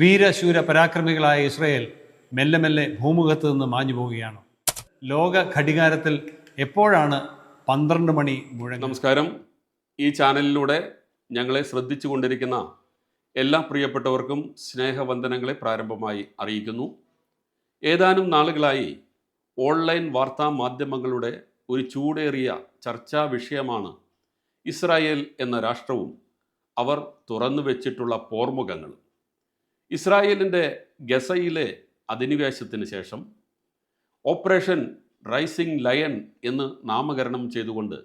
വീരശൂര പരാക്രമികളായ Israel മെല്ലെ മെല്ലെ ഭൂമുഖത്ത് നിന്ന് മാഞ്ഞു പോവുകയാണ്. ലോക ഘടികാരത്തിൽ എപ്പോഴാണ് പന്ത്രണ്ട് മണി മുഴങ്ങി? നമസ്കാരം. ഈ ചാനലിലൂടെ ഞങ്ങളെ ശ്രദ്ധിച്ചു കൊണ്ടിരിക്കുന്ന എല്ലാ പ്രിയപ്പെട്ടവർക്കും സ്നേഹവന്ദനങ്ങളെ പ്രാരംഭമായി അറിയിക്കുന്നു. ഏതാനും നാളുകളായി ഓൺലൈൻ വാർത്താ മാധ്യമങ്ങളുടെ ഒരു ചൂടേറിയ ചർച്ചാ വിഷയമാണ് ഇസ്രായേൽ എന്ന രാഷ്ട്രവും അവർ തുറന്നു വെച്ചിട്ടുള്ള പോർമുഖങ്ങൾ ഇസ്രായേലിന്റെ ഗസയിലെ അധിനിവേശത്തിന് ശേഷം ഓപ്പറേഷൻ റൈസിംഗ് ലയൺ എന്ന് നാമകരണം ചെയ്തുകൊണ്ട്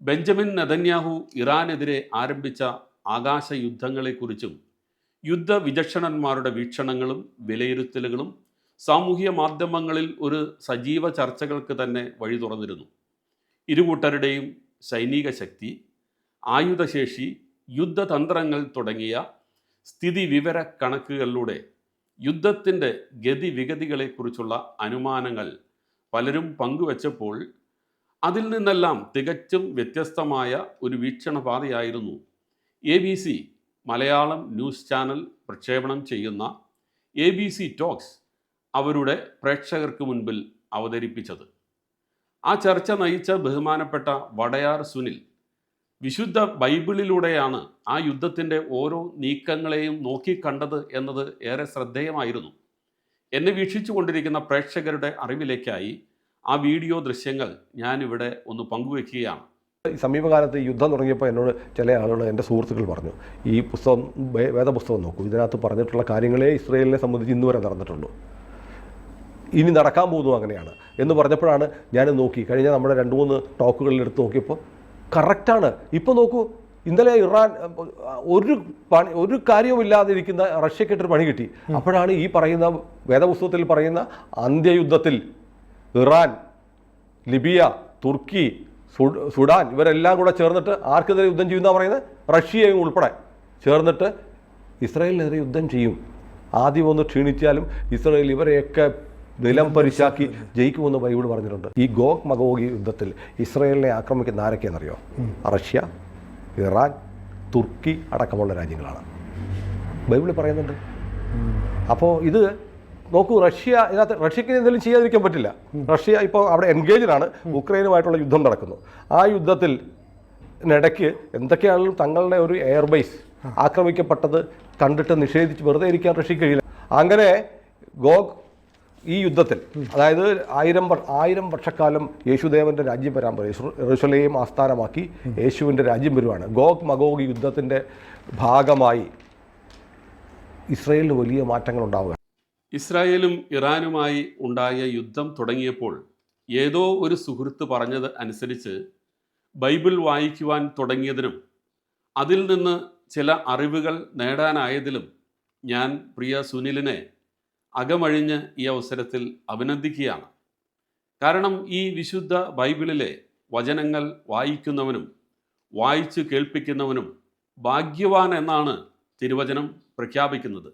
ബെഞ്ചമിൻ നെതന്യാഹു ഇറാനെതിരെ ആരംഭിച്ച ആകാശ യുദ്ധങ്ങളെക്കുറിച്ചും യുദ്ധവിചക്ഷണന്മാരുടെ വീക്ഷണങ്ങളും വിലയിരുത്തലുകളും സാമൂഹ്യ മാധ്യമങ്ങളിൽ ഒരു സജീവ ചർച്ചകൾക്ക് തന്നെ വഴി തുറന്നിരുന്നു. ഇരുകൂട്ടരുടെയും സൈനിക ശക്തി ആയുധശേഷി യുദ്ധതന്ത്രങ്ങൾ തുടങ്ങിയ സ്ഥിതിവിവര കണക്കുകളിലൂടെ യുദ്ധത്തിന്റെ ഗതിവിഗതികളെക്കുറിച്ചുള്ള അനുമാനങ്ങൾ പലരും പങ്കുവച്ചപ്പോൾ അതിൽ നിന്നെല്ലാം തികച്ചും വ്യത്യസ്തമായ ഒരു വീക്ഷണപാതയായിരുന്നു. A B C Malayalam news channel പ്രക്ഷേപണം ചെയ്യുന്ന എ ബി സി ടോക്സ് അവരുടെ പ്രേക്ഷകർക്ക് മുൻപിൽ അവതരിപ്പിച്ചത്. ആ ചർച്ച നയിച്ച ബഹുമാനപ്പെട്ട വടയാർ സുനിൽ വിശുദ്ധ ബൈബിളിലൂടെയാണ് ആ യുദ്ധത്തിന്റെ ഓരോ നീക്കങ്ങളെയും നോക്കിക്കണ്ടത് എന്നത് ഏറെ ശ്രദ്ധേയമായിരുന്നു. എന്നെ വീക്ഷിച്ചു കൊണ്ടിരിക്കുന്ന പ്രേക്ഷകരുടെ അറിവിലേക്കായി ആ വീഡിയോ ദൃശ്യങ്ങൾ ഞാനിവിടെ ഒന്ന് പങ്കുവെക്കുകയാണ്. സമീപകാലത്ത് യുദ്ധം തുടങ്ങിയപ്പോൾ എന്നോട് ചില ആളുകൾ എന്റെ സുഹൃത്തുക്കൾ പറഞ്ഞു ഈ പുസ്തകം വേദപുസ്തകം നോക്കൂ. ഇതിനകത്ത് പറഞ്ഞിട്ടുള്ള കാര്യങ്ങളെ ഇസ്രയേലിനെ സംബന്ധിച്ച് ഇന്നുവരെ നടന്നിട്ടുള്ളൂ. ഇനി നടക്കാൻ പോകുന്നു അങ്ങനെയാണ്. എന്ന് പറഞ്ഞപ്പോഴാണ് ഞാൻ നോക്കി. കഴിഞ്ഞ നമ്മുടെ രണ്ട് മൂന്ന് ടോക്കുകളിൽ എടുത്ത് നോക്കിയപ്പോൾ കറക്റ്റാണ്. ഇപ്പോൾ നോക്കൂ ഇന്നലെ ഇറാൻ ഒരു പണി ഒരു കാര്യവുമില്ലാതിരിക്കുന്ന റഷ്യക്കിട്ടൊരു പണി കിട്ടി. അപ്പോഴാണ് ഈ പറയുന്ന വേദപുസ്തകത്തിൽ പറയുന്ന അന്ത്യയുദ്ധത്തിൽ ഇറാൻ ലിബിയ തുർക്കി സുഡാൻ ഇവരെല്ലാം കൂടെ ചേർന്നിട്ട് ആർക്കെതിരെ യുദ്ധം ചെയ്യുന്ന പറയുന്നത്? റഷ്യയും ഉൾപ്പെടെ ചേർന്നിട്ട് ഇസ്രായേലിനെതിരെ യുദ്ധം ചെയ്യും. ആദ്യം ഒന്ന് ക്ഷീണിച്ചാലും ഇസ്രായേൽ ഇവരെയൊക്കെ നിലം പരിശാക്കി ജയിക്കുമെന്ന് ബൈബിൾ പറഞ്ഞിട്ടുണ്ട്. ഈ ഗോഗ് മഗോഗി യുദ്ധത്തിൽ ഇസ്രയേലിനെ ആക്രമിക്കുന്ന ആരൊക്കെയാണെന്നറിയോ റഷ്യ ഇറാൻ തുർക്കി അടക്കമുള്ള രാജ്യങ്ങളാണ്. ബൈബിളിൽ പറയുന്നുണ്ട്. അപ്പോൾ ഇത് നോക്കൂ റഷ്യ ഇതിനകത്ത് റഷ്യക്ക് എന്തെങ്കിലും ചെയ്യാതിരിക്കാൻ പറ്റില്ല. റഷ്യ ഇപ്പോൾ അവിടെ എൻഗേജിലാണ് ഉക്രൈനുമായിട്ടുള്ള യുദ്ധം നടക്കുന്നു. ആ യുദ്ധത്തിൽ ഇടയ്ക്ക് എന്തൊക്കെയാണെങ്കിലും തങ്ങളുടെ ഒരു എയർബേസ് ആക്രമിക്കപ്പെട്ടത് കണ്ടിട്ട് നിഷേധിച്ച് വെറുതെ ഇരിക്കാൻ റഷ്യക്ക് കഴിയില്ല. അങ്ങനെ ഗോഗ് ഈ യുദ്ധത്തിൽ അതായത് ആയിരം ആയിരം വർഷക്കാലം യേശുദേവന്റെ രാജ്യം വരാൻ പറയും ആസ്ഥാനമാക്കി യേശുവിന്റെ രാജ്യം വരുവാണ്. ഗോഗ് മഗോഗ് യുദ്ധത്തിന്റെ ഭാഗമായി ഇസ്രായേലിന് വലിയ മാറ്റങ്ങൾ ഉണ്ടാവുക. ഇസ്രായേലും ഇറാനുമായി ഉണ്ടായ യുദ്ധം തുടങ്ങിയപ്പോൾ ഏതോ ഒരു സുഹൃത്ത് പറഞ്ഞത് അനുസരിച്ച് ബൈബിൾ വായിക്കുവാൻ തുടങ്ങിയതിനും അതിൽ നിന്ന് ചില അറിവുകൾ നേടാനായതിലും ഞാൻ പ്രിയ സുനിലിനെ അകമഴിഞ്ഞ് ഈ അവസരത്തിൽ അഭിനന്ദിക്കുകയാണ്. കാരണം ഈ വിശുദ്ധ ബൈബിളിലെ വചനങ്ങൾ വായിക്കുന്നവനും വായിച്ചു കേൾപ്പിക്കുന്നവനും ഭാഗ്യവാൻ എന്നാണ് തിരുവചനം പ്രഖ്യാപിക്കുന്നത്.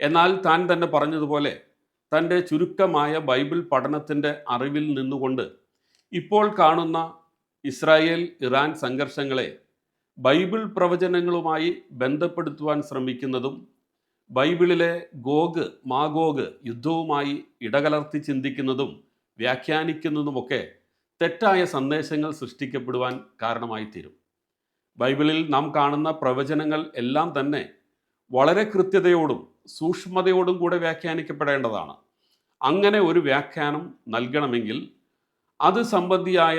എന്നാൽ താൻ തന്നെ പറഞ്ഞതുപോലെ തന്റെ ചുരുക്കമായ ബൈബിൾ പഠനത്തിന്റെ അറിവിൽ നിന്നുകൊണ്ട് ഇപ്പോൾ കാണുന്ന ഇസ്രായേൽ ഇറാൻ സംഘർഷങ്ങളെ ബൈബിൾ പ്രവചനങ്ങളുമായി ബന്ധപ്പെടുത്തുവാൻ ശ്രമിക്കുന്നതും ബൈബിളിലെ ഗോഗ് മാഗോഗ് യുദ്ധവുമായി ഇടകലർത്തി ചിന്തിക്കുന്നതും വ്യാഖ്യാനിക്കുന്നതുമൊക്കെ തെറ്റായ സന്ദേശങ്ങൾ സൃഷ്ടിക്കപ്പെടുവാൻ കാരണമായി തീരും ബൈബിളിൽ നാം കാണുന്ന പ്രവചനങ്ങൾ എല്ലാം തന്നെ വളരെ കൃത്യതയോടും സൂക്ഷ്മതയോടും കൂടെ വ്യാഖ്യാനിക്കപ്പെടേണ്ടതാണ്. അങ്ങനെ ഒരു വ്യാഖ്യാനം നൽകണമെങ്കിൽ അത് സംബന്ധിയായ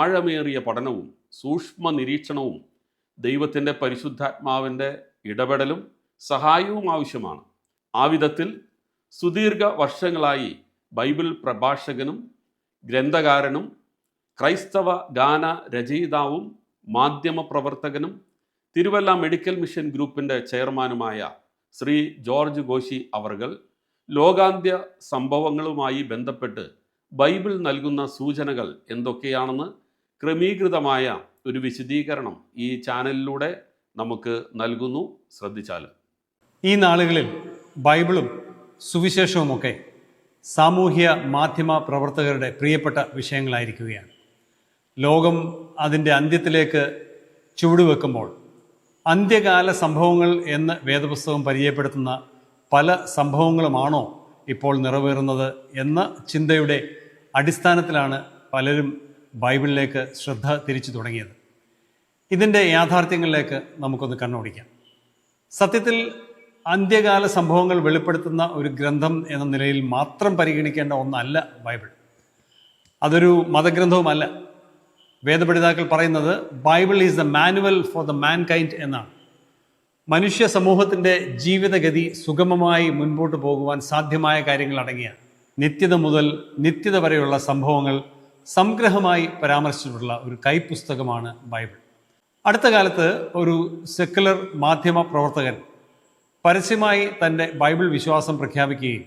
ആഴമേറിയ പഠനവും സൂക്ഷ്മ നിരീക്ഷണവും ദൈവത്തിന്റെ പരിശുദ്ധാത്മാവിന്റെ ഇടപെടലും സഹായവും ആവശ്യമാണ്. ആ വിധത്തിൽ സുദീർഘ വർഷങ്ങളായി ബൈബിൾ പ്രഭാഷകനും ഗ്രന്ഥകാരനും ക്രൈസ്തവ ഗാന രചയിതാവും മാധ്യമ പ്രവർത്തകനും തിരുവല്ല മെഡിക്കൽ മിഷൻ ഗ്രൂപ്പിന്റെ ചെയർമാനുമായ ശ്രീ ജോർജ് ഗോശി അവർകൾ ലോകാന്ത്യ സംഭവങ്ങളുമായി ബന്ധപ്പെട്ട് ബൈബിൾ നൽകുന്ന സൂചനകൾ എന്തൊക്കെയാണെന്ന് ക്രമീകൃതമായ ഒരു വിശദീകരണം ഈ ചാനലിലൂടെ നമുക്ക് നൽകുന്നു. ശ്രദ്ധിച്ചാൽ ഈ നാളുകളിൽ ബൈബിളും സുവിശേഷവുമൊക്കെ സാമൂഹ്യ മാധ്യമ പ്രവർത്തകരുടെ പ്രിയപ്പെട്ട വിഷയങ്ങളായിരിക്കുകയാണ്. ലോകം അതിന്റെ അന്ത്യത്തിലേക്ക് ചുവടുവെക്കുമ്പോൾ അന്ത്യകാല സംഭവങ്ങൾ എന്ന് വേദപുസ്തകം പരിചയപ്പെടുത്തുന്ന പല സംഭവങ്ങളുമാണോ ഇപ്പോൾ നിറവേറുന്നത് എന്ന ചിന്തയുടെ അടിസ്ഥാനത്തിലാണ് പലരും ബൈബിളിലേക്ക് ശ്രദ്ധ തിരിച്ചു തുടങ്ങിയത്. ഇതിന്റെ യാഥാർത്ഥ്യങ്ങളിലേക്ക് നമുക്കൊന്ന് കണ്ണോടിക്കാം. സത്യത്തിൽ അന്ത്യകാല സംഭവങ്ങൾ വെളിപ്പെടുത്തുന്ന ഒരു ഗ്രന്ഥം എന്ന നിലയിൽ മാത്രം പരിഗണിക്കേണ്ട ഒന്നല്ല ബൈബിൾ. അതൊരു മതഗ്രന്ഥവുമല്ല. വേദപഠിതാക്കൾ പറയുന്നത് Bible is the manual for the mankind എന്നാണ്. മനുഷ്യ സമൂഹത്തിന്റെ ജീവിതഗതി സുഗമമായി മുൻപോട്ട് പോകുവാൻ സാധ്യമായ കാര്യങ്ങൾ അടങ്ങിയ നിത്യത മുതൽ നിത്യത വരെയുള്ള സംഭവങ്ങൾ സംഗ്രഹമായി പരാമർശിച്ചിട്ടുള്ള ഒരു കൈപ്പുസ്തകമാണ് ബൈബിൾ. അടുത്ത കാലത്ത് ഒരു സെക്കുലർ മാധ്യമ പ്രവർത്തകൻ പരസ്യമായി തന്റെ ബൈബിൾ വിശ്വാസം പ്രഖ്യാപിക്കുകയും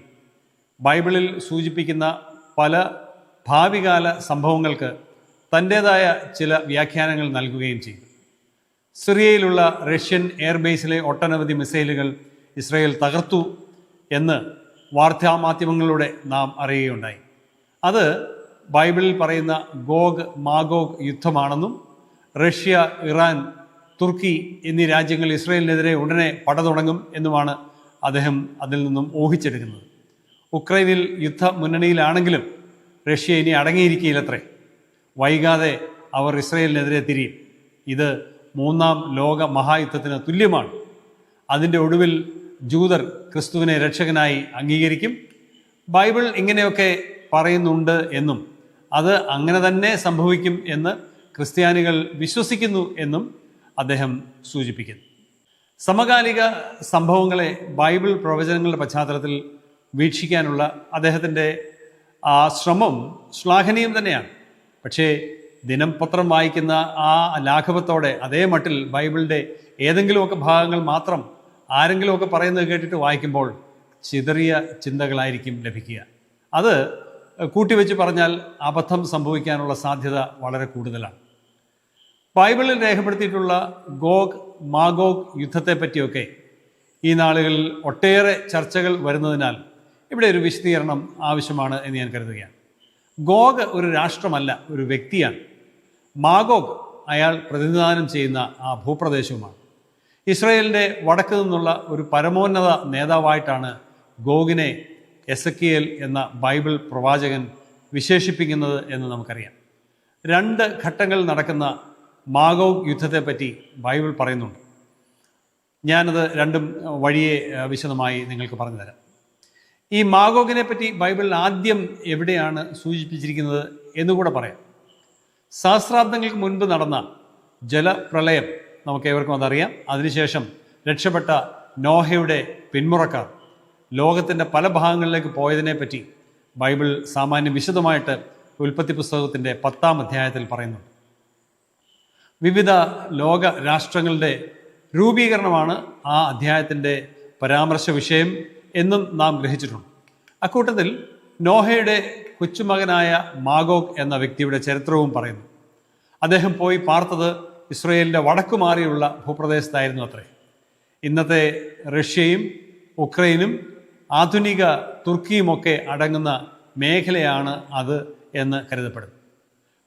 ബൈബിളിൽ സൂചിപ്പിക്കുന്ന പല ഭാവികാല സംഭവങ്ങൾക്ക് തന്റേതായ ചില വ്യാഖ്യാനങ്ങൾ നൽകുകയും ചെയ്തു. സിറിയയിലുള്ള റഷ്യൻ എയർബേസിലെ ഒട്ടനവധി മിസൈലുകൾ ഇസ്രയേൽ തകർത്തു എന്ന് വാർത്താമാധ്യമങ്ങളിലൂടെ നാം അറിയുകയുണ്ടായി. അത് ബൈബിളിൽ പറയുന്ന ഗോഗ് മാഗോഗ് യുദ്ധമാണെന്നും റഷ്യ ഇറാൻ തുർക്കി എന്നീ രാജ്യങ്ങൾ ഇസ്രയേലിനെതിരെ ഉടനെ പട തുടങ്ങും എന്നുമാണ് അദ്ദേഹം അതിൽ നിന്നും ഊഹിച്ചെടുക്കുന്നത്. ഉക്രൈനിൽ യുദ്ധ മുന്നണിയിലാണെങ്കിലും റഷ്യ ഇനി അടങ്ങിയിരിക്കുകയില്ലത്രേ. വൈകാതെ അവർ ഇസ്രയേലിനെതിരെ തിരിയും. ഇത് മൂന്നാം ലോക മഹായുദ്ധത്തിന് തുല്യമാണ്. അതിന്റെ ഒടുവിൽ ജൂതർ ക്രിസ്തുവിനെ രക്ഷകനായി അംഗീകരിക്കും. ബൈബിൾ ഇങ്ങനെയൊക്കെ പറയുന്നുണ്ട് എന്നും അത് അങ്ങനെ തന്നെ സംഭവിക്കും എന്ന് ക്രിസ്ത്യാനികൾ വിശ്വസിക്കുന്നു എന്നും അദ്ദേഹം സൂചിപ്പിക്കുന്നു. സമകാലിക സംഭവങ്ങളെ ബൈബിൾ പ്രവചനങ്ങളുടെ പശ്ചാത്തലത്തിൽ വീക്ഷിക്കാനുള്ള അദ്ദേഹത്തിന്റെ ആ ശ്രമം ശ്ലാഘനീയം തന്നെയാണ്. പക്ഷേ ദിനംപത്രം വായിക്കുന്ന ആ ലാഘവത്തോടെ അതേ മട്ടിൽ ബൈബിളിന്റെ ഏതെങ്കിലുമൊക്കെ ഭാഗങ്ങൾ മാത്രം ആരെങ്കിലുമൊക്കെ പറയുന്നത് കേട്ടിട്ട് വായിക്കുമ്പോൾ ചിതറിയ ചിന്തകളായിരിക്കും ലഭിക്കുക. അത് കൂട്ടിവെച്ച് പറഞ്ഞാൽ അബദ്ധം സംഭവിക്കാനുള്ള സാധ്യത വളരെ കൂടുതലാണ്. ബൈബിളിൽ രേഖപ്പെടുത്തിയിട്ടുള്ള ഗോഗ് മാഗോഗ് യുദ്ധത്തെ പറ്റിയൊക്കെ ഈ നാളുകളിൽ ഒട്ടേറെ ചർച്ചകൾ വരുന്നതിനാൽ ഇവിടെ ഒരു വിശദീകരണം ആവശ്യമാണ് എന്ന് ഞാൻ കരുതുകയാണ്. ഗോഗ് ഒരു രാഷ്ട്രമല്ല ഒരു വ്യക്തിയാണ്. മാഗോഗ് അയാൾ പ്രതിനിധാനം ചെയ്യുന്ന ആ ഭൂപ്രദേശവുമാണ്. ഇസ്രയേലിന്റെ വടക്ക് നിന്നുള്ള ഒരു പരമോന്നത നേതാവായിട്ടാണ് ഗോഗിനെ എസക്കിയേൽ എന്ന ബൈബിൾ പ്രവാചകൻ വിശേഷിപ്പിക്കുന്നത് എന്ന് നമുക്കറിയാം. രണ്ട് ഘട്ടങ്ങൾ നടക്കുന്ന മാഗോഗ് യുദ്ധത്തെപ്പറ്റി ബൈബിൾ പറയുന്നുണ്ട്. ഞാനത് രണ്ടും വഴിയെ വിശദമായി നിങ്ങൾക്ക് പറഞ്ഞു തരാം ഈ മാഗോഗിനെ പറ്റി ബൈബിളിൽ ആദ്യം എവിടെയാണ് സൂചിപ്പിച്ചിരിക്കുന്നത് എന്നുകൂടെ പറയാം. സഹസ്രാബ്ദങ്ങൾക്ക് മുൻപ് നടന്ന ജലപ്രളയം നമുക്ക് ഏവർക്കും അതറിയാം. അതിനുശേഷം രക്ഷപ്പെട്ട നോഹയുടെ പിന്മുറക്കാർ ലോകത്തിന്റെ പല ഭാഗങ്ങളിലേക്ക് പോയതിനെ പറ്റി ബൈബിൾ സാമാന്യം വിശദമായിട്ട് ഉൽപ്പത്തി പുസ്തകത്തിന്റെ പത്താം അധ്യായത്തിൽ പറയുന്നുണ്ട്. വിവിധ ലോക രാഷ്ട്രങ്ങളുടെ രൂപീകരണമാണ് ആ അധ്യായത്തിന്റെ പരാമർശ വിഷയം എന്നും നാം ഗ്രഹിച്ചിട്ടുണ്ട്. അക്കൂട്ടത്തിൽ നോഹയുടെ കൊച്ചുമകനായ മാഗോഗ് എന്ന വ്യക്തിയുടെ ചരിത്രവും പറയുന്നു. അദ്ദേഹം പോയി പാർത്തത് ഇസ്രയേലിന്റെ വടക്കുമാറിയുള്ള ഭൂപ്രദേശത്തായിരുന്നു അത്രേ. ഇന്നത്തെ റഷ്യയും ഉക്രൈനും ആധുനിക തുർക്കിയുമൊക്കെ അടങ്ങുന്ന മേഖലയാണ് അത് എന്ന് കരുതപ്പെടുന്നു.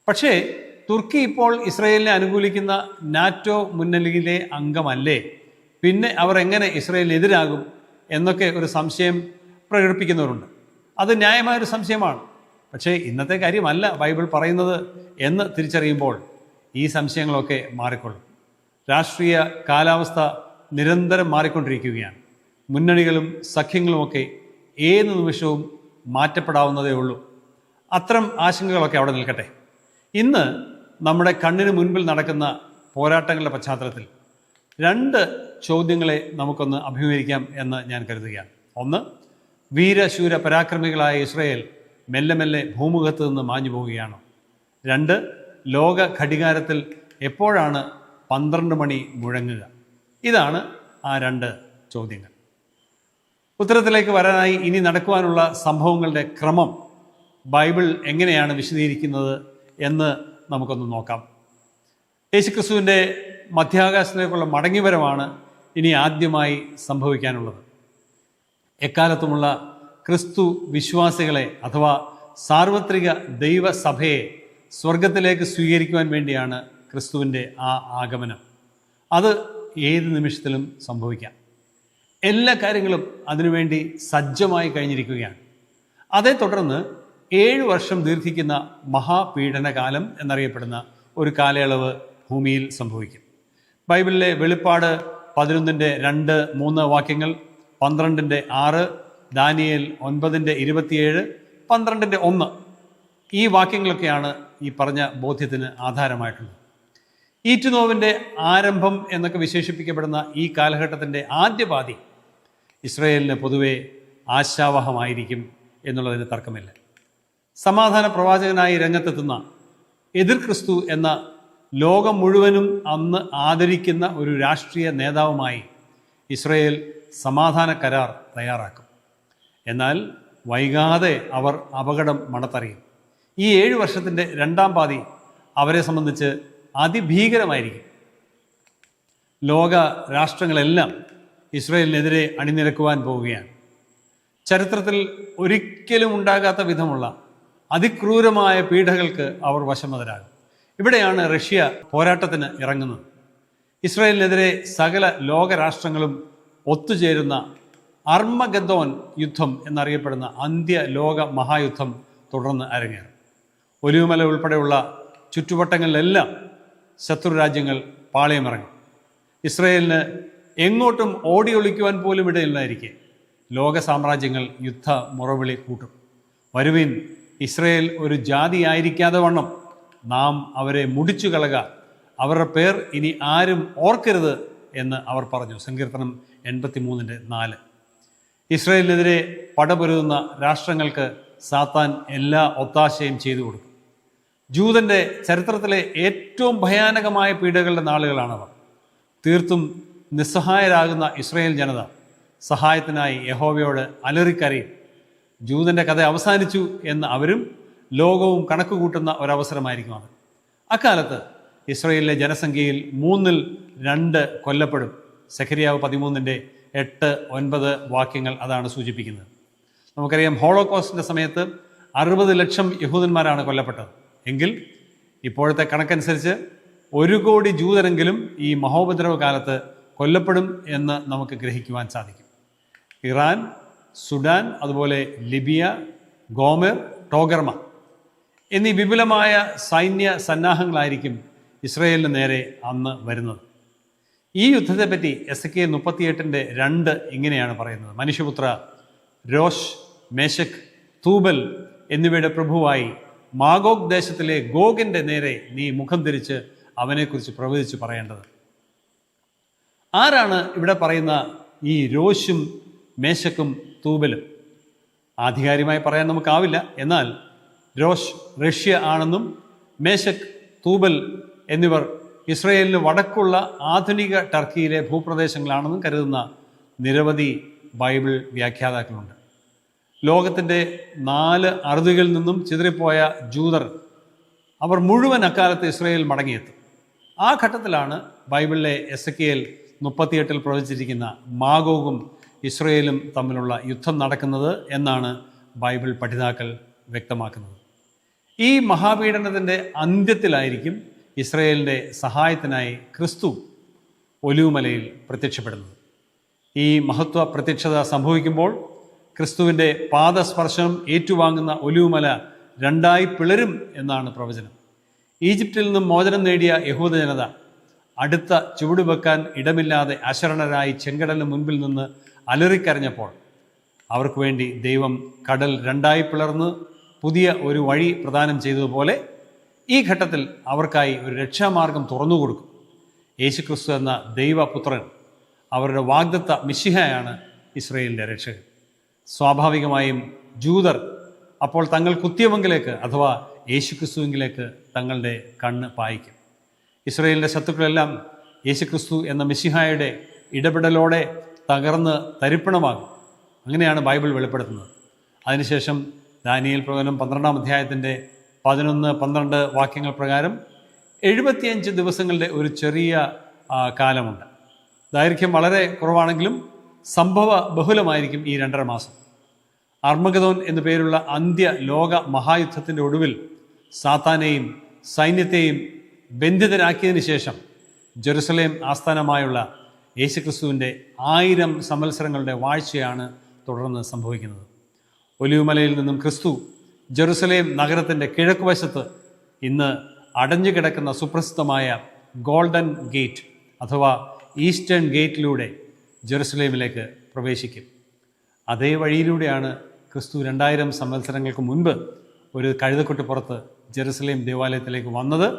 പക്ഷേ തുർക്കി ഇപ്പോൾ ഇസ്രയേലിനെ അനുകൂലിക്കുന്ന നാറ്റോ മുന്നണിയിലെ അംഗമല്ലേ? പിന്നെ അവർ എങ്ങനെ ഇസ്രയേലിനെതിരാകും എന്നൊക്കെ ഒരു സംശയം പ്രകടിപ്പിക്കുന്നവരുണ്ട്. അത് ന്യായമായൊരു സംശയമാണ്. പക്ഷേ ഇന്നത്തെ കാര്യമല്ല ബൈബിൾ പറയുന്നത് എന്ന് തിരിച്ചറിയുമ്പോൾ ഈ സംശയങ്ങളൊക്കെ മാറിക്കൊള്ളും. രാഷ്ട്രീയ കാലാവസ്ഥ നിരന്തരം മാറിക്കൊണ്ടിരിക്കുകയാണ്. മുന്നണികളും സഖ്യങ്ങളുമൊക്കെ ഏത് നിമിഷവും മാറ്റപ്പെടാവുന്നതേ ഉള്ളൂ. അത്തരം ആശങ്കകളൊക്കെ അവിടെ നിൽക്കട്ടെ. ഇന്ന് നമ്മുടെ കണ്ണിന് മുൻപിൽ നടക്കുന്ന പോരാട്ടങ്ങളുടെ പശ്ചാത്തലത്തിൽ രണ്ട് ചോദ്യങ്ങളെ നമുക്കൊന്ന് അഭിമുഖീകരിക്കാം എന്ന് ഞാൻ കരുതുകയാണ്. ഒന്ന് വീരശൂര പരാക്രമികളായ ഇസ്രയേൽ മെല്ലെ മെല്ലെ ഭൂമുഖത്ത് നിന്ന് മാഞ്ഞു പോവുകയാണോ? രണ്ട് ലോക ഘടികാരത്തിൽ എപ്പോഴാണ് പന്ത്രണ്ട് മണി മുഴങ്ങുക? ഇതാണ് ആ രണ്ട് ചോദ്യങ്ങൾ. ഉത്തരത്തിലേക്ക് വരാനായി ഇനി നടക്കുവാനുള്ള സംഭവങ്ങളുടെ ക്രമം ബൈബിൾ എങ്ങനെയാണ് വിശദീകരിക്കുന്നത് എന്ന് നമുക്കൊന്ന് നോക്കാം. യേശുക്രിസ്തുവിന്റെ മധ്യാകാശത്തിലേക്കുള്ള മടങ്ങിവരമാണ് ഇനി ആദ്യമായി സംഭവിക്കാനുള്ളത്. എക്കാലത്തുമുള്ള ക്രിസ്തു വിശ്വാസികളെ അഥവാ സാർവത്രിക ദൈവസഭയെ സ്വർഗത്തിലേക്ക് സ്വീകരിക്കുവാൻ വേണ്ടിയാണ് ക്രിസ്തുവിന്റെ ആ ആഗമനം. അത് ഏത് നിമിഷത്തിലും സംഭവിക്കാം. എല്ലാ കാര്യങ്ങളും അതിനുവേണ്ടി സജ്ജമായി കഴിഞ്ഞിരിക്കുകയാണ്. അതേ തുടർന്ന് ഏഴു വർഷം ദീർഘിക്കുന്ന മഹാപീഡനകാലം എന്നറിയപ്പെടുന്ന ഒരു കാലയളവ് ഭൂമിയിൽ സംഭവിക്കും. ബൈബിളിലെ വെളിപ്പാട് പതിനൊന്നിന്റെ രണ്ട് മൂന്ന് വാക്യങ്ങൾ പന്ത്രണ്ടിന്റെ ആറ് ദാനിയൽ ഒൻപതിന്റെ ഇരുപത്തിയേഴ് പന്ത്രണ്ടിന്റെ ഒന്ന് ഈ വാക്യങ്ങളൊക്കെയാണ് ഈ പറഞ്ഞ ബോധ്യത്തിന് ആധാരമായിട്ടുള്ളത്. ഈറ്റുനോവിന്റെ ആരംഭം എന്നൊക്കെ വിശേഷിപ്പിക്കപ്പെടുന്ന ഈ കാലഘട്ടത്തിന്റെ ആദ്യപാതി ഇസ്രയേലിന് പൊതുവെ ആശാവഹമായിരിക്കും എന്നുള്ളതിന് തർക്കമില്ല. സമാധാന പ്രവാചകനായി രംഗത്തെത്തുന്ന എതിർ ക്രിസ്തു എന്ന ലോകം മുഴുവനും അന്ന് ആദരിക്കുന്ന ഒരു രാഷ്ട്രീയ നേതാവുമായി ഇസ്രയേൽ സമാധാന കരാർ തയ്യാറാക്കും. എന്നാൽ വൈകാതെ അവർ അപകടം മണത്തറിയും. ഈ ഏഴ് വർഷത്തിന്റെ രണ്ടാം പാതി അവരെ സംബന്ധിച്ച് അതിഭീകരമായിരിക്കും. ലോക രാഷ്ട്രങ്ങളെല്ലാം ഇസ്രയേലിനെതിരെ അണിനിരക്കുവാൻ പോവുകയാണ്. ചരിത്രത്തിൽ ഒരിക്കലും ഉണ്ടാകാത്ത വിധമുള്ള അതിക്രൂരമായ പീഡകൾക്ക് അവർ വശമതരാകും ഇവിടെയാണ് റഷ്യ പോരാട്ടത്തിന് ഇറങ്ങുന്നത്. ഇസ്രയേലിനെതിരെ സകല ലോകരാഷ്ട്രങ്ങളും ഒത്തുചേരുന്ന അർമ്മഗദോൻ യുദ്ധം എന്നറിയപ്പെടുന്ന അന്ത്യ ലോക മഹായുദ്ധം തുടർന്ന് അരങ്ങേറും. ഒലിവുമല ഉൾപ്പെടെയുള്ള ചുറ്റുവട്ടങ്ങളിലെല്ലാം ശത്രു രാജ്യങ്ങൾ പാളയമിറങ്ങും. ഇസ്രയേലിന് എങ്ങോട്ടും ഓടി ഒളിക്കുവാൻ പോലും ഇടയില്ലായിരിക്കെ. ലോക സാമ്രാജ്യങ്ങൾ യുദ്ധ മുറവിളി കൂട്ടും. വരുവിൻ ഇസ്രയേൽ ഒരു ജാതി ആയിരിക്കാതെ വണ്ണം നാം അവരെ മുടിച്ചു കളക. അവരുടെ പേർ ഇനി ആരും ഓർക്കരുത് എന്ന് അവർ പറഞ്ഞു. സങ്കീർത്തനം എൺപത്തി മൂന്നിന്റെ നാല്. ഇസ്രയേലിനെതിരെ പടപൊരുതുന്ന രാഷ്ട്രങ്ങൾക്ക് സാത്താൻ എല്ലാ ഒത്താശയും ചെയ്തു കൊടുക്കും. ജൂതന്റെ ചരിത്രത്തിലെ ഏറ്റവും ഭയാനകമായ പീഡകളുടെ നാളുകളാണവർ. തീർത്തും നിസ്സഹായരാകുന്ന ഇസ്രയേൽ ജനത സഹായത്തിനായി യഹോവയോട് അലറിക്കരയും. ജൂതന്റെ കഥ അവസാനിച്ചു എന്ന് അവരും ലോകവും കണക്ക് കൂട്ടുന്ന ഒരവസരമായിരിക്കും അത്. അക്കാലത്ത് ഇസ്രയേലിലെ ജനസംഖ്യയിൽ മൂന്നിൽ രണ്ട് കൊല്ലപ്പെടും. സെഖരിയാവ് പതിമൂന്നിന്റെ എട്ട് ഒൻപത് വാക്യങ്ങൾ അതാണ് സൂചിപ്പിക്കുന്നത്. നമുക്കറിയാം ഹോളോകോസ്റ്റിന്റെ സമയത്ത് അറുപത് ലക്ഷം യഹൂദന്മാരാണ് കൊല്ലപ്പെട്ടത്. എങ്കിൽ ഇപ്പോഴത്തെ കണക്കനുസരിച്ച് ഒരു കോടി ജൂതരെങ്കിലും ഈ മഹോപദ്രവ കാലത്ത് കൊല്ലപ്പെടും എന്ന് നമുക്ക് ഗ്രഹിക്കുവാൻ സാധിക്കും. ഇറാൻ സുഡാൻ അതുപോലെ ലിബിയ ഗോമർ ടോഗർമ എന്നീ വിപുലമായ സൈന്യ സന്നാഹങ്ങളായിരിക്കും ഇസ്രയേലിന് നേരെ അന്ന് വരുന്നത്. ഈ യുദ്ധത്തെപ്പറ്റി എസ് കെ മുപ്പത്തിയെട്ടിന്റെ രണ്ട് ഇങ്ങനെയാണ് പറയുന്നത്. മനുഷ്യപുത്ര രോഷ് മേശക് തൂബൽ എന്നിവയുടെ പ്രഭുവായി മാഗോഗ് ദേശത്തിലെ ഗോഗിന്റെ നേരെ നീ മുഖം തിരിച്ച് അവനെക്കുറിച്ച് പ്രവചിച്ച് പറയേണ്ടത്. ആരാണ് ഇവിടെ പറയുന്ന ഈ രോഷും മേശക്കും തൂബലും. ആധികാരികമായി പറയാൻ നമുക്കാവില്ല. എന്നാൽ രോഷ് റഷ്യ ആണെന്നും മേശക് തൂബൽ എന്നിവർ ഇസ്രയേലിന് വടക്കുള്ള ആധുനിക ടർക്കിയിലെ ഭൂപ്രദേശങ്ങളാണെന്നും കരുതുന്ന നിരവധി ബൈബിൾ വ്യാഖ്യാതാക്കളുണ്ട്. ലോകത്തിന്റെ നാല് അറുതികളിൽ നിന്നും ചിതറിപ്പോയ ജൂതർ അവർ മുഴുവൻ അക്കാലത്ത് ഇസ്രയേൽ മടങ്ങിയെത്തും. ആ ഘട്ടത്തിലാണ് ബൈബിളിലെ എസ് കെ എൽ മുപ്പത്തിയെട്ടിൽ പ്രവചിച്ചിരിക്കുന്ന മാഗോഗും ഇസ്രയേലും തമ്മിലുള്ള യുദ്ധം നടക്കുന്നത് എന്നാണ് ബൈബിൾ പഠിതാക്കൾ വ്യക്തമാക്കുന്നത്. ഈ മഹാപീഡനത്തിന്റെ അന്ത്യത്തിലായിരിക്കും ഇസ്രയേലിന്റെ സഹായത്തിനായി ക്രിസ്തു ഒലിവുമലയിൽ പ്രത്യക്ഷപ്പെടുന്നത്. ഈ മഹത്വ പ്രത്യക്ഷത സംഭവിക്കുമ്പോൾ ക്രിസ്തുവിന്റെ പാദസ്പർശനം ഏറ്റുവാങ്ങുന്ന ഒലിവുമല രണ്ടായി പിളരും എന്നാണ് പ്രവചനം. ഈജിപ്തിൽ നിന്നും മോചനം നേടിയ യഹൂദ ജനത അടുത്ത ചുവടുവെക്കാൻ ഇടമില്ലാതെ അശരണരായി ചെങ്കടലിന് മുൻപിൽ നിന്ന് അലറിക്കരഞ്ഞപ്പോൾ അവർക്ക് വേണ്ടി ദൈവം കടൽ രണ്ടായി പിളർന്ന് പുതിയ ഒരു വഴി പ്രദാനം ചെയ്തതുപോലെ ഈ ഘട്ടത്തിൽ അവർക്കായി ഒരു രക്ഷാമാർഗം തുറന്നു കൊടുക്കും. യേശുക്രിസ്തു എന്ന ദൈവപുത്രൻ അവരുടെ വാഗ്ദത്ത മിശിഹയാണ് ഇസ്രയേലിന്റെ രക്ഷകൻ. സ്വാഭാവികമായും ജൂതർ അപ്പോൾ തങ്ങൾ കുത്തിയവെങ്കിലേക്ക് അഥവാ യേശുക്രിസ്തുവിങ്കിലേക്ക് തങ്ങളുടെ കണ്ണ് പായിക്കും. ഇസ്രയേലിന്റെ ശത്രുക്കളെല്ലാം യേശുക്രിസ്തു എന്ന മിശിഹായുടെ ഇടപെടലോടെ തകർന്ന് തരിപ്പണമാകും അങ്ങനെയാണ് ബൈബിൾ വെളിപ്പെടുത്തുന്നത്. അതിനുശേഷം ദാനിയൽ പ്രവചനം പന്ത്രണ്ടാം അധ്യായത്തിന്റെ പതിനൊന്ന് പന്ത്രണ്ട് വാക്യങ്ങൾ പ്രകാരം എഴുപത്തിയഞ്ച് ദിവസങ്ങളുടെ ഒരു ചെറിയ കാലമുണ്ട്. ദൈർഘ്യം വളരെ കുറവാണെങ്കിലും സംഭവ ബഹുലമായിരിക്കും ഈ രണ്ടര മാസം. അർമ്മഗതോൻ എന്നു പേരുള്ള അന്ത്യ ലോക മഹായുദ്ധത്തിന്റെ ഒടുവിൽ സാത്താനെയും സൈന്യത്തെയും ബന്ധിതരാക്കിയതിനു ശേഷം ജെറുസലേം ആസ്ഥാനമായുള്ള യേശുക്രിസ്തുവിന്റെ ആയിരം സംവത്സരങ്ങളുടെ വാഴ്ചയാണ് തുടർന്ന് സംഭവിക്കുന്നത്. ഒലിവുമലയിൽ നിന്നും ക്രിസ്തു ജെറുസലേം നഗരത്തിന്റെ കിഴക്കുവശത്ത് ഇന്ന് അടഞ്ഞു കിടക്കുന്ന സുപ്രസിദ്ധമായ ഗോൾഡൻ ഗേറ്റ് അഥവാ ഈസ്റ്റേൺ ഗേറ്റിലൂടെ ജെറുസലേമിലേക്ക് പ്രവേശിക്കും. അതേ വഴിയിലൂടെയാണ് ക്രിസ്തു രണ്ടായിരം സംവത്സരങ്ങൾക്ക് മുൻപ് ഒരു കഴുതക്കുട്ടിപ്പുറത്ത് ജെറുസലേം ദേവാലയത്തിലേക്ക് വന്നത്.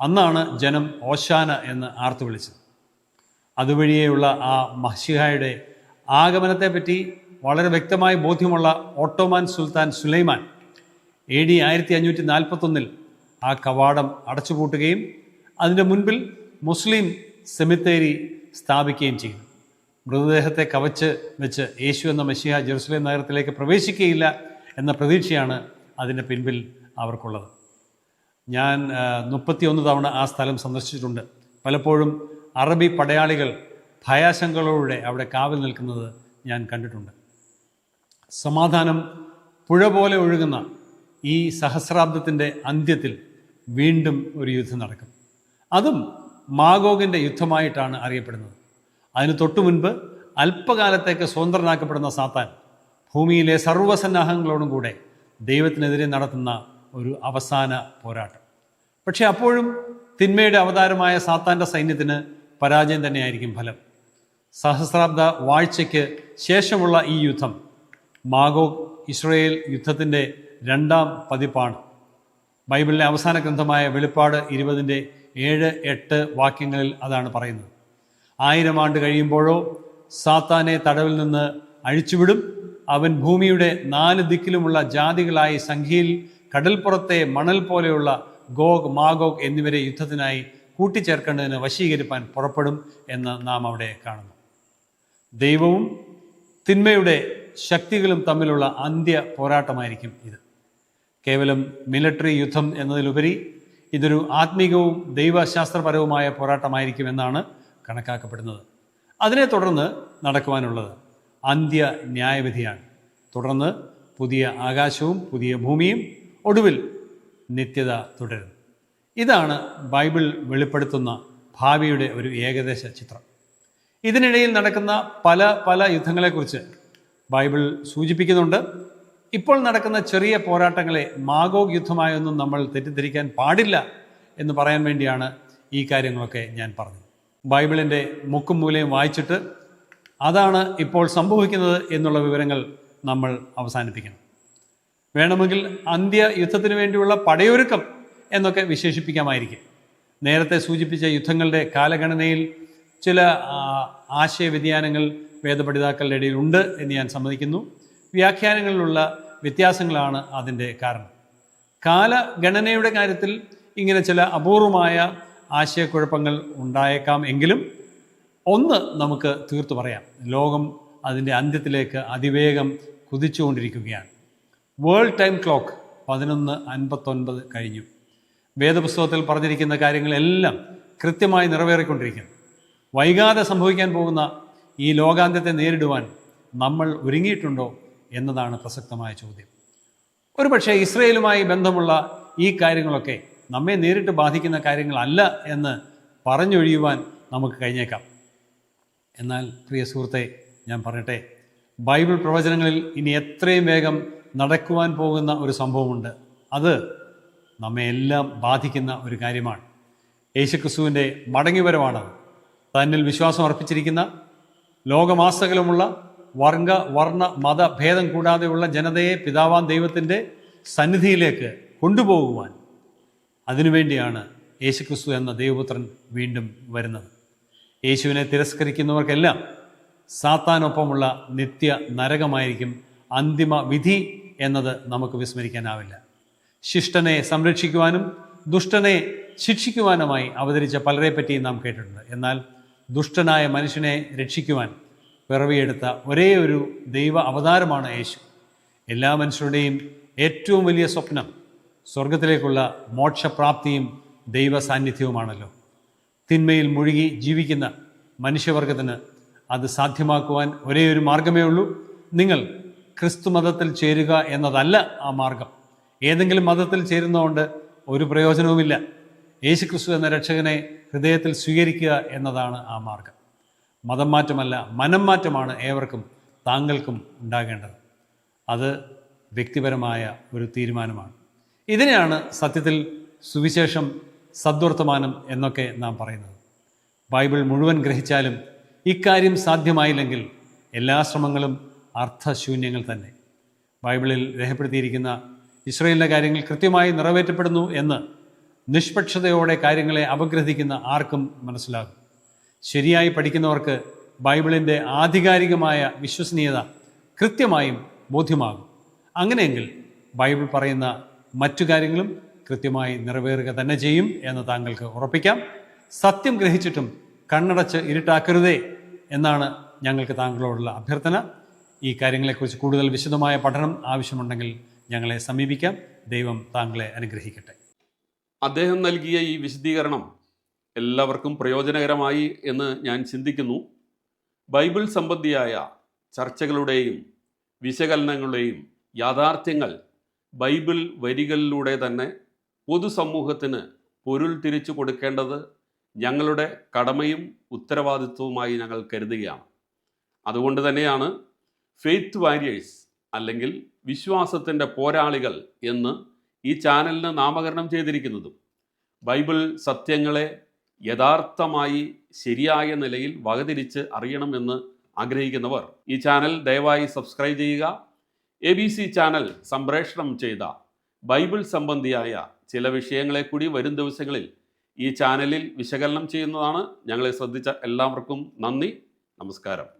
അന്നാണ് ജനം ഓശാന എന്ന് ആർത്തു വിളിച്ചത്. അതുവഴിയെയുള്ള ആ മഷിഹായുടെ ആഗമനത്തെപ്പറ്റി വളരെ വ്യക്തമായി ബോധ്യമുള്ള Ottoman sultan Suleiman A D ആയിരത്തി അഞ്ഞൂറ്റി നാൽപ്പത്തൊന്നിൽ ആ കവാടം അടച്ചുപൂട്ടുകയും അതിന്റെ മുൻപിൽ മുസ്ലിം സെമിത്തേരി സ്ഥാപിക്കുകയും ചെയ്തു. മൃതദേഹത്തെ കവച്ച് വെച്ച് യേശു എന്ന മഷിഹ ജെറുസലേം നഗരത്തിലേക്ക് പ്രവേശിക്കുകയില്ല എന്ന പ്രതീക്ഷയാണ് അതിന്റെ പിൻപിൽ അവർക്കുള്ളത്. ഞാൻ മുപ്പത്തിയൊന്ന് തവണ ആ സ്ഥലം സന്ദർശിച്ചിട്ടുണ്ട്. പലപ്പോഴും അറബി പടയാളികൾ ഭയാശങ്കകളോടെ അവിടെ കാവൽ നിൽക്കുന്നത് ഞാൻ കണ്ടിട്ടുണ്ട്. സമാധാനം പുഴ പോലെ ഒഴുകുന്ന ഈ സഹസ്രാബ്ദത്തിന്റെ അന്ത്യത്തിൽ വീണ്ടും ഒരു യുദ്ധം നടക്കും. അതും മാഗോഗിന്റെ യുദ്ധമായിട്ടാണ് അറിയപ്പെടുന്നത്. അതിന് തൊട്ടു മുൻപ് അല്പകാലത്തേക്ക് സ്വതന്ത്രനാക്കപ്പെടുന്ന സാത്താൻ ഭൂമിയിലെ സർവസന്നാഹങ്ങളോടും കൂടെ ദൈവത്തിനെതിരെ നടത്തുന്ന ഒരു അവസാന പോരാട്ടം. പക്ഷേ അപ്പോഴും തിന്മയുടെ അവതാരമായ സാത്താന്റെ സൈന്യത്തിന് പരാജയം തന്നെയായിരിക്കും ഫലം. സഹസ്രാബ്ദ വാഴ്ചയ്ക്ക് ശേഷമുള്ള ഈ യുദ്ധം മാഗോ ഇസ്രയേൽ യുദ്ധത്തിന്റെ രണ്ടാം പതിപ്പാണ്. ബൈബിളിലെ അവസാന ഗ്രന്ഥമായ വെളിപ്പാട് ഇരുപതിന്റെ ഏഴ് എട്ട് വാക്യങ്ങളിൽ അതാണ് പറയുന്നത്. ആയിരം ആണ്ട് കഴിയുമ്പോഴോ സാത്താനെ തടവിൽ നിന്ന് അഴിച്ചുവിടും. അവൻ ഭൂമിയുടെ നാല് ദിക്കിലുമുള്ള ജാതികളായി സംഖ്യയിൽ കടൽപ്പുറത്തെ മണൽ പോലെയുള്ള ഗോഗ് മാഗോഗ് എന്നിവരെ യുദ്ധത്തിനായി കൂട്ടിച്ചേർക്കേണ്ടതിന് വശീകരിപ്പാൻ പുറപ്പെടും എന്ന് നാം അവിടെ കാണുന്നു. ദൈവവും തിന്മയുടെ ശക്തികളും തമ്മിലുള്ള അന്ത്യ പോരാട്ടമായിരിക്കും ഇത്. കേവലം മിലിറ്ററി യുദ്ധം എന്നതിലുപരി ഇതൊരു ആത്മീകവും ദൈവശാസ്ത്രപരവുമായ പോരാട്ടമായിരിക്കും എന്നാണ് കണക്കാക്കപ്പെടുന്നത്. അതിനെ തുടർന്ന് നടക്കുവാനുള്ളത് അന്ത്യ ന്യായവിധിയാണ്. തുടർന്ന് പുതിയ ആകാശവും പുതിയ ഭൂമിയും ഒടുവിൽ നിത്യത തുടരുന്നു. ഇതാണ് ബൈബിൾ വെളിപ്പെടുത്തുന്ന ഭാവിയുടെ ഒരു ഏകദേശ ചിത്രം. ഇതിനിടയിൽ നടക്കുന്ന പല പല യുദ്ധങ്ങളെക്കുറിച്ച് ബൈബിൾ സൂചിപ്പിക്കുന്നുണ്ട്. ഇപ്പോൾ നടക്കുന്ന ചെറിയ പോരാട്ടങ്ങളെ മാഗോഗ് യുദ്ധമായൊന്നും നമ്മൾ തെറ്റിദ്ധരിക്കാൻ പാടില്ല എന്ന് പറയാൻ വേണ്ടിയാണ് ഈ കാര്യങ്ങളൊക്കെ ഞാൻ പറഞ്ഞത്. ബൈബിളിന്റെ മുക്കും മൂലയും വായിച്ചിട്ട് അതാണ് ഇപ്പോൾ സംഭവിക്കുന്നത് എന്നുള്ള വിവരങ്ങൾ നമ്മൾ അവസാനിപ്പിക്കണം. വേണമെങ്കിൽ അന്ത്യ യുദ്ധത്തിന് വേണ്ടിയുള്ള പടയൊരുക്കം എന്നൊക്കെ വിശേഷിപ്പിക്കാമായിരിക്കും. നേരത്തെ സൂചിപ്പിച്ച യുദ്ധങ്ങളുടെ കാലഗണനയിൽ ചില ആശയവ്യതിയാനങ്ങൾ വേദപഠിതാക്കളുടെ ഇടയിൽ ഉണ്ട് എന്ന് ഞാൻ സമ്മതിക്കുന്നു. വ്യാഖ്യാനങ്ങളിലുള്ള വ്യത്യാസങ്ങളാണ് അതിന്റെ കാരണം. കാലഗണനയുടെ കാര്യത്തിൽ ഇങ്ങനെ ചില അപൂർവമായ ആശയക്കുഴപ്പങ്ങൾ ഉണ്ടായേക്കാം എങ്കിലും ഒന്ന് നമുക്ക് തീർത്തു പറയാം. ലോകം അതിന്റെ അന്ത്യത്തിലേക്ക് അതിവേഗം കുതിച്ചുകൊണ്ടിരിക്കുകയാണ്. വേൾഡ് ടൈം ക്ലോക്ക് പതിനൊന്ന് അൻപത്തൊൻപത് കഴിഞ്ഞു. വേദപുസ്തകത്തിൽ പറഞ്ഞിരിക്കുന്ന കാര്യങ്ങളെല്ലാം കൃത്യമായി നിറവേറിക്കൊണ്ടിരിക്കുന്നു. വൈകാതെ സംഭവിക്കാൻ പോകുന്ന ഈ ലോകാന്ത്യത്തെ നേരിടുവാൻ നമ്മൾ ഒരുങ്ങിയിട്ടുണ്ടോ എന്നതാണ് പ്രസക്തമായ ചോദ്യം. ഒരുപക്ഷെ ഇസ്രയേലുമായി ബന്ധമുള്ള ഈ കാര്യങ്ങളൊക്കെ നമ്മെ നേരിട്ട് ബാധിക്കുന്ന കാര്യങ്ങളല്ല എന്ന് പറഞ്ഞൊഴിയുവാൻ നമുക്ക് കഴിഞ്ഞേക്കാം. എന്നാൽ പ്രിയ സുഹൃത്തെ ഞാൻ പറയട്ടെ ബൈബിൾ പ്രവചനങ്ങളിൽ ഇനി എത്രയും വേഗം നടക്കുവാൻ പോകുന്ന ഒരു സംഭവമുണ്ട്. അത് നമ്മെ എല്ലാം ബാധിക്കുന്ന ഒരു കാര്യമാണ്. യേശുക്രിസ്തുവിന്റെ മടങ്ങിവരവാണത് തന്നിൽ വിശ്വാസം അർപ്പിച്ചിരിക്കുന്ന ലോകമാസകലമുള്ള വർഗ വർണ മത ഭേദം കൂടാതെയുള്ള ജനതയെ പിതാവാൻ ദൈവത്തിന്റെ സന്നിധിയിലേക്ക് കൊണ്ടുപോകുവാൻ അതിനുവേണ്ടിയാണ് യേശുക്രിസ്തു എന്ന ദൈവപുത്രൻ വീണ്ടും വരുന്നത്. യേശുവിനെ തിരസ്കരിക്കുന്നവർക്കെല്ലാം സാത്താനൊപ്പമുള്ള നിത്യ നരകമായിരിക്കും അന്തിമ വിധി എന്നത് നമുക്ക് വിസ്മരിക്കാനാവില്ല. ശിഷ്ടനെ സംരക്ഷിക്കുവാനും ദുഷ്ടനെ ശിക്ഷിക്കുവാനുമായി അവതരിച്ച പലരെ പറ്റിയും നാം കേട്ടിട്ടുണ്ട്. എന്നാൽ ദുഷ്ടനായ മനുഷ്യനെ രക്ഷിക്കുവാൻ പിറവിയെടുത്ത ഒരേ ഒരു ദൈവ അവതാരമാണ് യേശു. എല്ലാ മനുഷ്യരുടെയും ഏറ്റവും വലിയ സ്വപ്നം സ്വർഗത്തിലേക്കുള്ള മോക്ഷപ്രാപ്തിയും ദൈവ സാന്നിധ്യവുമാണല്ലോ തിന്മയിൽ മുഴുകി ജീവിക്കുന്ന മനുഷ്യവർഗത്തിന് അത് സാധ്യമാക്കുവാൻ ഒരേ ഒരു മാർഗമേ ഉള്ളൂ. നിങ്ങൾ ക്രിസ്തു മതത്തിൽ ചേരുക എന്നതല്ല ആ മാർഗം. ഏതെങ്കിലും മതത്തിൽ ചേരുന്നതുകൊണ്ട് ഒരു പ്രയോജനവുമില്ല. യേശുക്രിസ്തു എന്ന രക്ഷകനെ ഹൃദയത്തിൽ സ്വീകരിക്കുക എന്നതാണ് ആ മാർഗം. മതം മാറ്റമല്ല മനം മാറ്റമാണ് ഏവർക്കും താങ്കൾക്കും ഉണ്ടാകേണ്ടത്. അത് വ്യക്തിപരമായ ഒരു തീരുമാനമാണ്. ഇതിനെയാണ് സത്യത്തിൽ സുവിശേഷം സദ്വർത്തമാനം എന്നൊക്കെ നാം പറയുന്നത്. ബൈബിൾ മുഴുവൻ ഗ്രഹിച്ചാലും ഇക്കാര്യം സാധ്യമായില്ലെങ്കിൽ എല്ലാ ശ്രമങ്ങളും അർത്ഥശൂന്യങ്ങൾ തന്നെ. ബൈബിളിൽ രേഖപ്പെടുത്തിയിരിക്കുന്ന ഇസ്രയേലിന്റെ കാര്യങ്ങൾ കൃത്യമായി നിറവേറ്റപ്പെടുന്നു എന്ന് നിഷ്പക്ഷതയോടെ കാര്യങ്ങളെ അപഗ്രഥിക്കുന്ന ആർക്കും മനസ്സിലാകും. ശരിയായി പഠിക്കുന്നവർക്ക് ബൈബിളിന്റെ ആധികാരികമായ വിശ്വസനീയത കൃത്യമായും ബോധ്യമാകും. അങ്ങനെയെങ്കിൽ ബൈബിൾ പറയുന്ന മറ്റു കാര്യങ്ങളും കൃത്യമായി നിറവേറുക തന്നെ ചെയ്യും എന്ന് താങ്കൾക്ക് ഉറപ്പിക്കാം. സത്യം ഗ്രഹിച്ചിട്ടും കണ്ണടച്ച് ഇരുട്ടാക്കരുതേ എന്നാണ് ഞങ്ങൾക്ക് താങ്കളോടുള്ള അഭ്യർത്ഥന. ഈ കാര്യങ്ങളെക്കുറിച്ച് കൂടുതൽ വിശദമായ പഠനം ആവശ്യമുണ്ടെങ്കിൽ ഞങ്ങളെ സമീപിക്കാം. ദൈവം താങ്കളെ അനുഗ്രഹിക്കട്ടെ. അദ്ദേഹം നൽകിയ ഈ വിശദീകരണം എല്ലാവർക്കും പ്രയോജനകരമായി എന്ന് ഞാൻ ചിന്തിക്കുന്നു. ബൈബിൾ സംബന്ധിയായ ചർച്ചകളുടെയും വിശകലനങ്ങളുടെയും യാഥാർത്ഥ്യങ്ങൾ ബൈബിൾ വരികളിലൂടെ തന്നെ പൊതുസമൂഹത്തിന് പൊരുൾ തിരിച്ചു കൊടുക്കേണ്ടത് ഞങ്ങളുടെ കടമയും ഉത്തരവാദിത്വവുമായി ഞങ്ങൾ കരുതുകയാണ്. അതുകൊണ്ട് തന്നെയാണ് ഫെയ്ത്ത് വാരിയേഴ്സ് അല്ലെങ്കിൽ വിശ്വാസത്തിന്റെ പോരാളികൾ എന്ന് ഈ ചാനലിന് നാമകരണം ചെയ്തിരിക്കുന്നതും ബൈബിൾ സത്യങ്ങളെ യഥാർത്ഥമായി ശരിയായ നിലയിൽ വകതിരിച്ച് അറിയണമെന്ന് ആഗ്രഹിക്കുന്നവർ ഈ ചാനൽ ദയവായി സബ്സ്ക്രൈബ് ചെയ്യുക. എ ബി സി ചാനൽ സംപ്രേഷണം ചെയ്ത ബൈബിൾ സംബന്ധിയായ ചില വിഷയങ്ങളെ കൂടി വരും ദിവസങ്ങളിൽ ഈ ചാനലിൽ വിശകലനം ചെയ്യുന്നതാണ്. ഞങ്ങളെ ശ്രദ്ധിച്ച എല്ലാവർക്കും നന്ദി. നമസ്കാരം.